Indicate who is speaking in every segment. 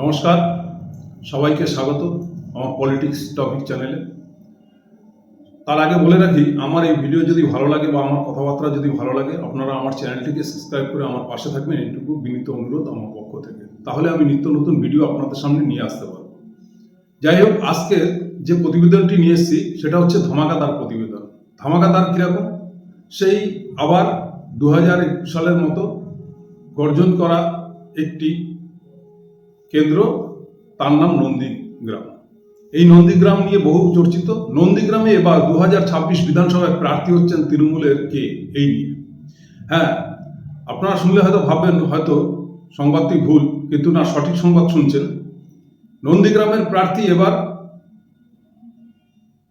Speaker 1: নমস্কার, সবাইকে স্বাগত আমার পলিটিক্স টপিক চ্যানেলে তার আগে বলে রাখি, আমার এই ভিডিও যদি ভালো লাগে বা আমার কথাবার্তা যদি ভালো লাগে, আপনারা আমার চ্যানেলটিকে সাবস্ক্রাইব করে আমার পাশে থাকবেন। এইটুকু বিনীত অনুরোধ আমার পক্ষ থেকে। তাহলে আমি নিত্য নতুন ভিডিও আপনাদের সামনে নিয়ে আসতে পারব। যাই হোক আজকে যে প্রতিবেদনটি নিয়ে এসেছি, সেটা হচ্ছে ধামাকাদার প্রতিবেদন। ধামাকাদার কীরকম? সেই আবার দু হাজার একুশ সালের মতো গর্জন করা একটি কেন্দ্র, তার নাম নন্দীগ্রাম। এই নন্দীগ্রাম নিয়ে বহু চর্চিত। নন্দীগ্রামে এবার দু হাজার ছাব্বিশ বিধানসভায় প্রার্থী হচ্ছেন তৃণমূলের কে? এই নিয়ে। হ্যাঁ আপনারা শুনলে হয়তো ভাববেন, হয়তো সংবাদটি ভুল, কিন্তু না, সঠিক সংবাদ শুনছেন। নন্দীগ্রামের প্রার্থী এবার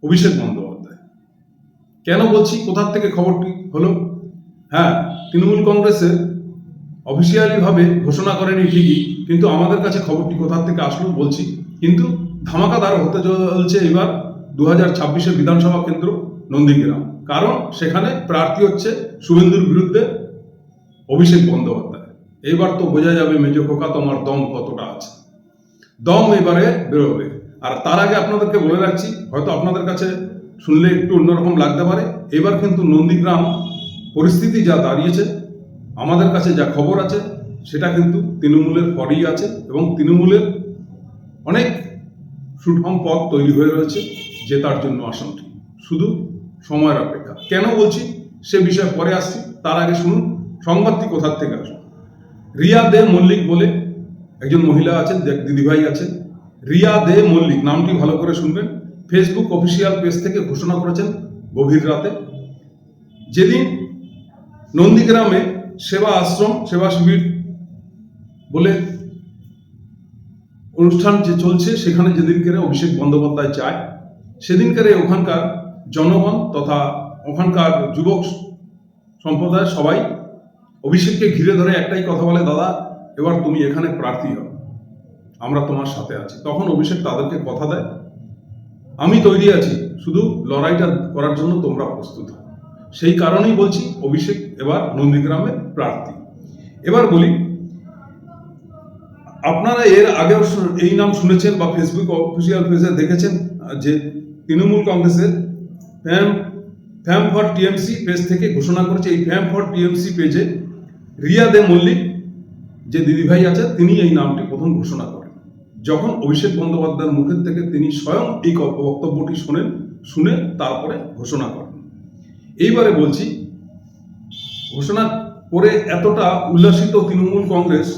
Speaker 1: অভিষেক বন্দ্যোপাধ্যায়। কেন বলছি? কোথার থেকে খবরটি হলো? হ্যাঁ তৃণমূল কংগ্রেসের অফিসিয়ালি ভাবে ঘোষণা করেনি ঠিকই কিন্তু আমাদের কাছে খবরটি কোথার থেকে আসলো বলছি। কিন্তু ধামাকাদার হতে চলছে এবার দু হাজার ছাব্বিশের বিধানসভা কেন্দ্র নন্দীগ্রাম। কারণ সেখানে প্রার্থী হচ্ছে শুভেন্দুর বিরুদ্ধে অভিষেক বন্দ্যোপাধ্যায়। এইবার তো বোঝা যাবে মেজো খোকা তোমার দম কতটা আছে। দম এবারে বেরোবে। আর তার আগে আপনাদেরকে বলে রাখছি, হয়তো আপনাদের কাছে শুনলে একটু অন্যরকম লাগতে পারে, এবার কিন্তু নন্দীগ্রাম পরিস্থিতি যা দাঁড়িয়েছে, আমাদের কাছে যা খবর আছে সেটা কিন্তু তৃণমূলের পরেই আছে এবং তৃণমূলের অনেক সুঠম পথ তৈরি হয়ে রয়েছে জেতার জন্য আসনটি। শুধু সময়ের অপেক্ষা। কেন বলছি? সে বিষয়ে পরে আসছি। তার আগে শুনুন, সংবাদটি কোথার থেকে আসুন রিয়া দে মল্লিক বলে একজন মহিলা আছেন দিদিভাই আছেন। রিয়া দে মল্লিক, নামটি ভালো করে শুনবেন। ফেসবুক অফিসিয়াল পেজ থেকে ঘোষণা করেছেন গভীর রাতে। যেদিন নন্দীগ্রামে সেবা আশ্রম, সেবা শিবির বলে অনুষ্ঠান যে চলছে, সেখানে যেদিনকে অভিষেক বন্দ্যোপাধ্যায় চায় সেদিনকার ওখানকার জনগণ তথা ওখানকার যুবক সম্প্রদায় সবাই অভিষেককে ঘিরে ধরে একটাই কথা বলে, দাদা, এবার তুমি এখানে প্রার্থী হও, আমরা তোমার সাথে আছি। তখন অভিষেক তাদেরকে কথা দেয়, আমি তৈরি আছি, শুধু লড়াইটা করার জন্য তোমরা প্রস্তুত সেই কারণেই বলছি, অভিষেক এবার নন্দীগ্রামে প্রার্থী। এবার বলি আপনারা এর আগেও এই নাম শুনেছেন বা ফেসবুক অফিসিয়াল পেজে দেখেছেন যে তৃণমূল কংগ্রেসের fam fam for TMC page থেকে ঘোষণা করেছে। এই ফ্যাম ফর টিএমসি পেজে রিয়া দে মল্লিক, যে দিদিভাই আছে তিনি এই নামটি প্রথম ঘোষণা করেন। যখন অভিষেক বন্দ্যোপাধ্যায়ের মুখের থেকে তিনি স্বয়ং এই বক্তব্যটি শোনেন, শুনে তারপরে ঘোষণা করেন। এইবারে বলছি ঘোষণা করে এতটা উল্লাসিত তৃণমূল কংগ্রেস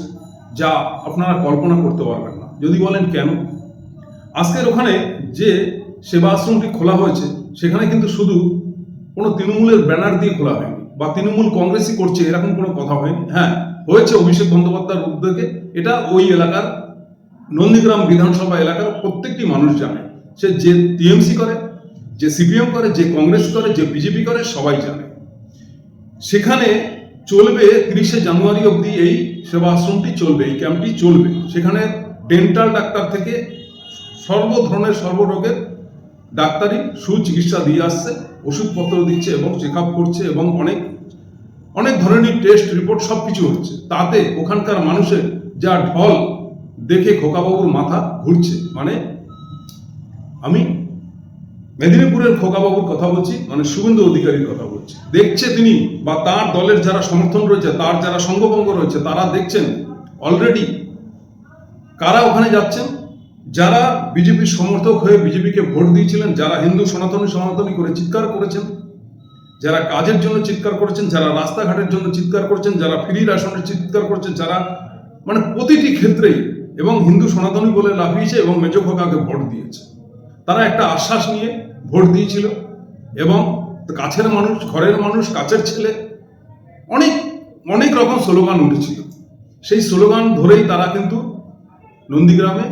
Speaker 1: যা আপনারা কল্পনা করতে পারবেন না। যদি বলেন কেন? আজকের ওখানে যে সেবা আশ্রমটি খোলা হয়েছে, সেখানে কিন্তু শুধু কোনো তৃণমূলের ব্যানার দিয়ে খোলা হয়নি বা তৃণমূল কংগ্রেসই করছে, এরকম কোনো কথা হয়নি। হ্যাঁ হয়েছে অভিষেক বন্দ্যোপাধ্যায়ের উদ্যোগে। এটা ওই এলাকার, নন্দীগ্রাম বিধানসভা এলাকার প্রত্যেকটি মানুষ জানে। সে যে টিএমসি করে, যে সিপিএম করে, যে কংগ্রেস করে, যে বিজেপি করে, সবাই জানে। সেখানে চলবে তিরিশে জানুয়ারি অবধি এই সেবা আশ্রমটি চলবে, এই ক্যাম্পটি চলবে। সেখানে ডেন্টাল ডাক্তার থেকে সর্ব ধরনের সর্বরোগের ডাক্তারি সুচিকিৎসা দিয়ে আসছে, ওষুধপত্র দিচ্ছে এবং চেক আপ করছে এবং অনেক অনেক ধরনের টেস্ট রিপোর্ট সব কিছু হচ্ছে। তাতে ওখানকার মানুষের যা ঢল, দেখে খোকাবাবুর মাথা ঘুরছে। মানে আমি মেদিনীপুরের খোকাবাবুর কথা বলছি মানে শুভেন্দু অধিকারীর কথা বলছি। দেখছে তিনি, বা তার দলের যারা সমর্থন রয়েছে, তার যারা সঙ্গভঙ্গ রয়েছে, তারা দেখছেন অলরেডি কারা ওখানে যাচ্ছেন? যারা বিজেপির সমর্থক হয়ে বিজেপিকে ভোট দিয়েছিলেন, যারা হিন্দু সনাতনী সনাতনী করে চিৎকার করেছেন, যারা কাজের জন্য চিৎকার করেছেন, যারা রাস্তাঘাটের জন্য চিৎকার করেছেন, যারা ফ্রি রেশনের চিৎকার করেছেন, যারা মানে প্রতিটি ক্ষেত্রেই এবং হিন্দু সনাতনী বলে লাফিয়েছে এবং মেজো খোকাকে ভোট দিয়েছে। তারা একটা আশ্বাস নিয়ে ভোট দিয়েছিল এবং কাছের মানুষ, ঘরের মানুষ, কাছের ছেলে, অনেক অনেক রকম স্লোগান উঠেছিল। সেই স্লোগান ধরেই তারা কিন্তু নন্দীগ্রামে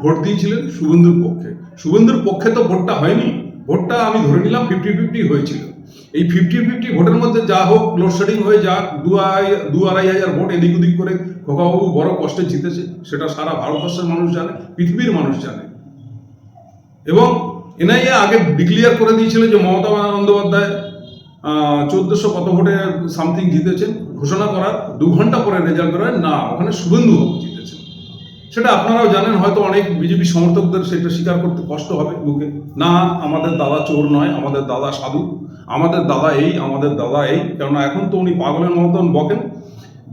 Speaker 1: ভোট দিয়েছিলেন শুভেন্দুর পক্ষে। শুভেন্দুর পক্ষে তো ভোটটা হয়নি। ভোটটা আমি ধরে নিলাম ফিফটি ফিফটি হয়েছিল। এই ফিফটি ফিফটি ভোটের মধ্যে যা হোক লোডশেডিং হয়ে যাক, দু দু আড়াই হাজার ভোট এদিক ওদিক করে খোকাবাবু বড় কষ্টে জিতেছে, সেটা সারা ভারতবর্ষের মানুষ জানে, পৃথিবীর মানুষ জানে। এবং এনআইএ আগে ডিক্লিয়ার করে দিয়েছিল যে মমতা বন্দ্যোপাধ্যায় চোদ্দশো কত ভোটে সামথিং জিতেছেন। ঘোষণা করার দু ঘণ্টা পরে রেজাল্ট বেরোয়, না, ওখানে শুভেন্দু বাবু জিতেছেন। সেটা আপনারাও জানেন, হয়তো অনেক বিজেপি সমর্থকদের সেটা স্বীকার করতে কষ্ট হবে বুকে। না, আমাদের দাদা চোর নয়, আমাদের দাদা সাধু, আমাদের দাদা এই, আমাদের দাদা এই, কেননা এখন তো উনি পাগলের মতন বকেন।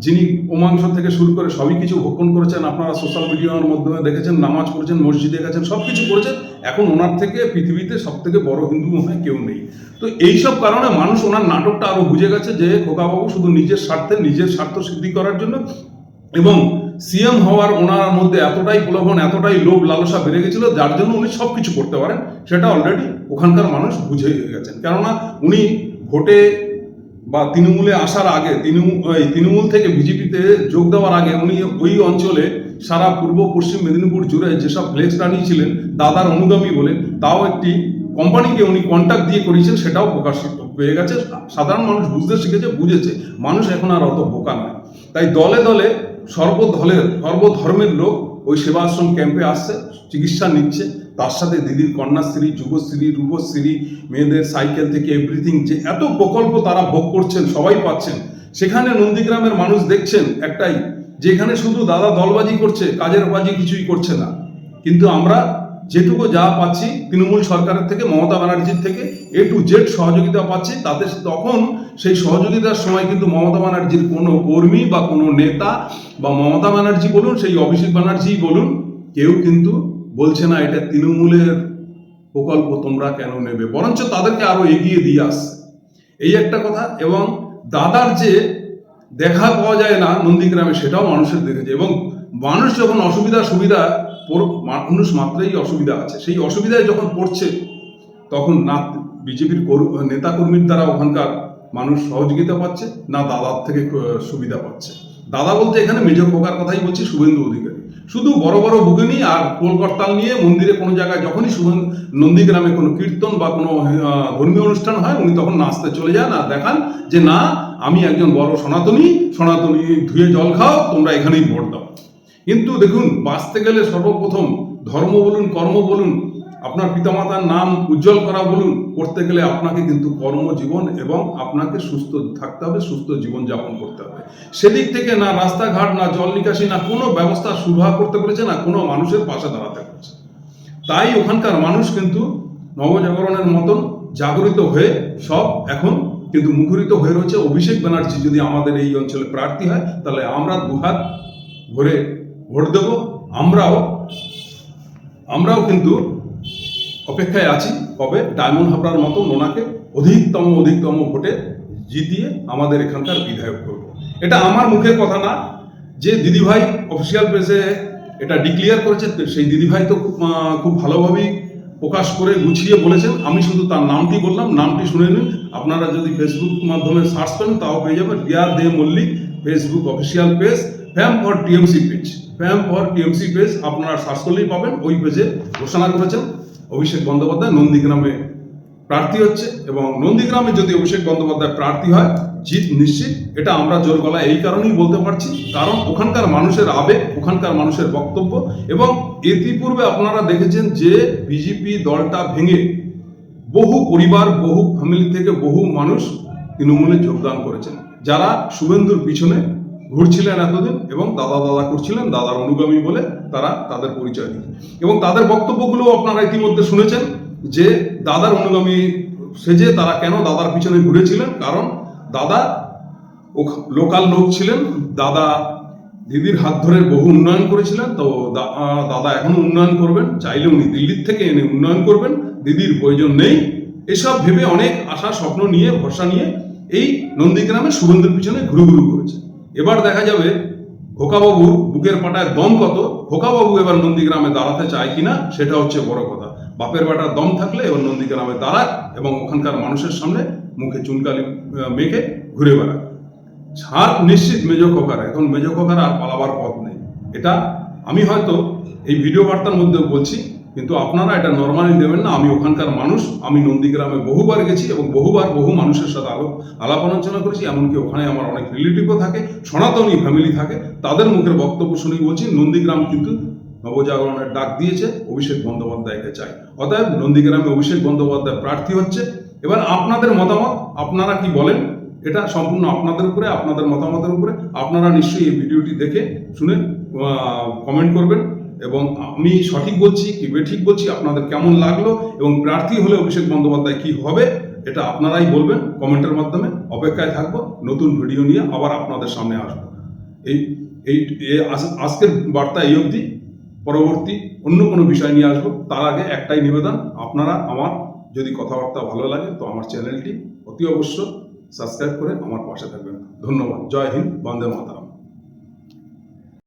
Speaker 1: যিনি উমাংশ থেকে শুরু করে সবই কিছু ভক্ষণ করেছেন, আপনারা সোশ্যাল মিডিয়ার মাধ্যমে দেখেছেন, নামাজ পড়েছেন, মসজিদে গেছেন, সব কিছু করেছেন এখন ওনার থেকে পৃথিবীতে সব থেকে বড় হিন্দু মনে হয় কেউ নেই। তো এইসব কারণে মানুষ ওনার নাটকটা আরও বুঝে গেছে যে খোকাবাবু শুধু নিজের স্বার্থে, নিজের স্বার্থ সিদ্ধি করার জন্য এবং সিএম হওয়ার ওনার মধ্যে এতটাই প্রলোভন, এতটাই লোভ, লালসা বেড়ে গেছিল, যার জন্য উনি সব কিছু করতে পারেন, সেটা অলরেডি ওখানকার মানুষ বুঝে গেছেন। কেননা উনি ভোটে বা তৃণমূলে আসার আগে তৃণমূল তৃণমূল থেকে বিজেপিতে যোগ দেওয়ার আগে উনি ওই অঞ্চলে সারা পূর্ব, পশ্চিম মেদিনীপুর জুড়ে যেসব ফ্লেক্স টানিয়েছিলেন দাদার অনুগামী বলে, তাও একটি কোম্পানিকে উনি কন্ট্যাক্ট দিয়ে করিয়েছেন সেটাও প্রকাশিত হয়ে গেছে। সাধারণ মানুষ বুঝতে শিখেছে, বুঝেছে। মানুষ এখন আর অত বোকা নয়। তাই দলে দলে সর্বদলের, সর্বধর্মের লোক ওই সেবাশ্রম ক্যাম্পে আসছে, চিকিৎসা নিচ্ছে। তার সাথে দিদির কন্যাশ্রী, যুবশ্রী, রূপশ্রী, মেয়েদের সাইকেল থেকে এভরিথিং যে এত প্রকল্প তারা ভোগ করছেন, সবাই পাচ্ছেন। সেখানে নন্দীগ্রামের মানুষ দেখছেন একটাই যে এখানে শুধু দাদা দলবাজি করছে, কাজের বাজি কিছুই করছে না। কিন্তু আমরা যেটুকু যা পাচ্ছি তৃণমূল সরকারের থেকে, মমতা ব্যানার্জির থেকে এ টু জেড সহযোগিতা পাচ্ছি, তাতে তখন সেই সহযোগিতার সময় কিন্তু মমতা ব্যানার্জির কোনো কর্মী বা কোনো নেতা বা মমতা ব্যানার্জি বলুন, সেই অভিষেক ব্যানার্জি বলুন, কেউ কিন্তু বলছে না, এটা তৃণমূলের প্রকল্প, তোমরা কেন নেবে? বরঞ্চ তাদেরকে আরও এগিয়ে দিয়ে আসছে এই একটা কথা, এবং দাদার যে দেখা পাওয়া যায় না নন্দীগ্রামে, সেটাও মানুষের দেখেছে। এবং মানুষ যখন অসুবিধা, সুবিধা মানুষ মাত্রাই অসুবিধা আছে। সেই অসুবিধায় যখন পড়ছে, তখন না বিজেপির নেতা কর্মীর দ্বারা ওখানকার মানুষ সহযোগিতা পাচ্ছে, না দাদার থেকে সুবিধা পাচ্ছে। দাদা বলতে এখানে মেজ খোকার কথাই বলছি, শুভেন্দু অধিকারী। শুধু বড় বড় বুকেনি আর কোলকর্তাল নিয়ে মন্দিরে কোনো জায়গায় যখনই শুভেন নন্দীগ্রামে কোনো কীর্তন বা কোনো ধর্মীয় অনুষ্ঠান হয়, উনি তখন নাচতে চলে যান আর দেখান যে না, আমি একজন বড় সনাতনী সনাতনী ধুয়ে জল খাও, তোমরা এখানেই ভোট দাও। কিন্তু দেখুন, বাঁচতে গেলে সর্বপ্রথম ধর্ম বলুন, কর্ম বলুন আপনার পিতামাতার নাম উজ্জ্বল করা বলুন, করতে গেলে আপনাকে কিন্তু কর্মজীবন এবং আপনাকে সুস্থ থাকতে হবে, সুস্থ জীবন যাপন করতে হবে। সেদিক থেকে না রাস্তাঘাট, না জল নিকাশি, না কোনো ব্যবস্থা সুরাহা করতে পেরেছে না কোনো মানুষের পাশে দাঁড়াতে পেরেছে তাই ওখানকার মানুষ কিন্তু নবজাগরণের মতন জাগরিত হয়ে সব এখন কিন্তু মুখরিত হয়ে রয়েছে। অভিষেক ব্যানার্জি যদি আমাদের এই অঞ্চলে প্রার্থী হয়, তাহলে আমরা দুহাত ভরে ভোট দেব। আমরাও আমরাও কিন্তু অপেক্ষায় আছি কবে ডায়মন্ড হাবড়ার মতো ওনাকে অধিকতম অধিকতম ভোটে জিতিয়ে আমাদের এখানকার বিধায়ক করব। এটা আমার মুখের কথা না, যে দিদিভাই অফিসিয়াল প্রেসে এটা ডিক্লিয়ার করেছে, সেই দিদিভাই তো খুব খুব ভালোভাবেই প্রকাশ করে গুছিয়ে বলেছেন। আমি শুধু তার নামটি বললাম, নামটি শুনে নিন। আপনারা যদি ফেসবুক মাধ্যমে সার্চ করেন, তাও পেয়ে যাবেন। Dear De Mallick Facebook official page fam for TMC page fam for TMC page আপনারা সার্চ করলেই পাবেন, ওই পেজে ঘোষণা করেছেন। অভিষেক বন্দ্যোপাধ্যায় নন্দীগ্রামে প্রার্থী হচ্ছে এবং নন্দীগ্রামে যদি অভিষেক বন্দ্যোপাধ্যায় প্রার্থী হয়, জিত নিশ্চিত। এটা আমরা জোর গলায় এই কারণেই বলতে পারছি। কারণ ওখানকার মানুষের আবেগ, ওখানকার মানুষের বক্তব্য এবং ইতিপূর্বে আপনারা দেখেছেন যে বিজেপি দলটা ভেঙে বহু পরিবার, বহু ফ্যামিলি থেকে বহু মানুষ তৃণমূলে যোগদান করেছেন। যারা শুভেন্দুর পিছনে ঘুরছিলেন এতদিন এবং দাদা দাদা করছিলেন, দাদার অনুগামী বলে তারা তাদের পরিচয় দিন এবং তাদের বক্তব্যগুলো আপনারা ইতিমধ্যে শুনেছেন যে দাদার অনুগামী সেজে তারা কেন দাদার পিছনে ঘুরেছিলেন, কারণ দাদা লোকাল লোক ছিলেন, দাদা দিদির হাত ধরে বহু উন্নয়ন করেছিলেন, তো দাদা এখনও উন্নয়ন করবেন, চাইলে উনি দিল্লির থেকে এনে উন্নয়ন করবেন, দিদির প্রয়োজন নেই। এসব ভেবে অনেক আশা, স্বপ্ন নিয়ে, ভরসা নিয়ে এই নন্দীগ্রামে শুভেন্দুর পিছনে ঘুরু ঘুরু করেছে। এবার দেখা যাবে খোকাবাবুর বুকের পাটায় দম কত? খোকাবাবু এবার নন্দীগ্রামে দাঁড়াতে চায় কিনা সেটা হচ্ছে বড় কথা। বাপের বাটার দম থাকলে এবার নন্দীগ্রামে দাঁড়াক এবং ওখানকার মানুষের সামনে মুখে চুনকালি মেখে ঘুরে বেড়াক ছাড় নিশ্চিত মেজো খোকার, এখন মেজো খোকার আর পালাবার পথ নেই। এটা আমি হয়তো এই ভিডিও বার্তার মধ্যে বলছি। কিন্তু আপনারা এটা নর্মালি দেবেন না। আমি ওখানকার মানুষ, আমি নন্দীগ্রামে বহুবার গেছি এবং বহুবার বহু মানুষের সাথে আলো আলাপ আলোচনা করেছি, এমনকি ওখানে আমার অনেক রিলেটিভও থাকে, সনাতনী ফ্যামিলি থাকে। তাদের মুখের বক্তব্য শুনেই বলছি, নন্দীগ্রাম কিন্তু নবজাগরণের ডাক দিয়েছে, অভিষেক বন্দ্যোপাধ্যায়কে চাই। অতএব নন্দীগ্রামে অভিষেক বন্দ্যোপাধ্যায় প্রার্থী হচ্ছে। এবার আপনাদের মতামত, আপনারা কি বলেন? এটা সম্পূর্ণ আপনাদের উপরে, আপনাদের মতামতের উপরে। আপনারা নিশ্চয়ই এই ভিডিওটি দেখে, শুনে কমেন্ট করবেন। এবং আমি সঠিক বলছি কি বেঠিক বলছি, আপনাদের কেমন লাগল এবং প্রার্থী হলে অভিষেক বন্দ্যোপাধ্যায় কি হবে, এটা আপনারাই বলবেন কমেন্টের মাধ্যমে। অপেক্ষায় থাকব, নতুন ভিডিও নিয়ে আবার আপনাদের সামনে আসব। এই এই আজকের বার্তা এই অবধি। পরবর্তী অন্য কোনো বিষয় নিয়ে আসব, তার আগে একটাই নিবেদন, আপনারা আমার যদি কথাবার্তা ভালো লাগে তো আমার চ্যানেলটি অতি অবশ্য সাবস্ক্রাইব করে আমার পাশে থাকবেন। ধন্যবাদ, জয় হিন্দ, বন্দে মাতারাম।